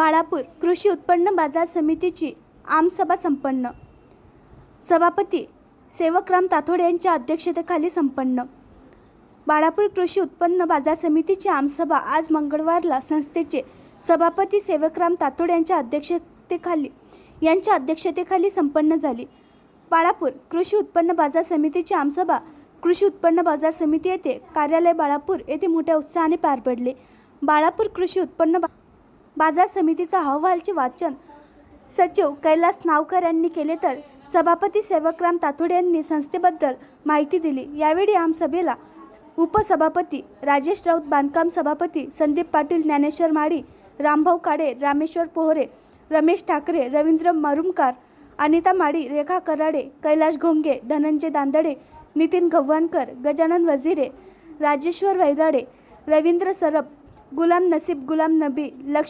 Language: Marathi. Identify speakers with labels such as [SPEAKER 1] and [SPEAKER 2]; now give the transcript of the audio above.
[SPEAKER 1] बाळापूर कृषी उत्पन्न बाजार समितीची आमसभा संपन्न. सभापती सेवकराम तातोड यांच्या अध्यक्षतेखाली संपन्न. बाळापूर कृषी उत्पन्न बाजार समितीची आमसभा आज मंगळवारला संस्थेचे सभापती सेवकराम तातोड यांच्या अध्यक्षतेखाली यांच्या अध्यक्षतेखाली संपन्न झाली. बाळापूर कृषी उत्पन्न बाजार समितीची आमसभा कृषी उत्पन्न बाजार समिती येथे कार्यालय बाळापूर येथे मोठ्या उत्साहाने पार पडले. बाळापूर कृषी उत्पन्न बा- बाजार समितीचा अहवालचे वाचन. सचिव कैलास नावकर यांनी केले तर सभापती सेवकराम तातोडे यांनी संस्थेबद्दल माहिती दिली. यावेळी आमसभेला उपसभापती राजेश राऊत बांधकाम सभापती संदीप पाटील ज्ञानेश्वर माळी रामभाऊ काडे रामेश्वर पोहरे रमेश ठाकरे रवींद्र मरुमकार अनिता माळी रेखा कराडे कैलाश घोंगे धनंजय दांदडे नितीन गव्हाणकर गजानन वझिरे राजेश्वर वैराडे रवींद्र सरप गुलाम नसीब गुलाम नबी लक्ष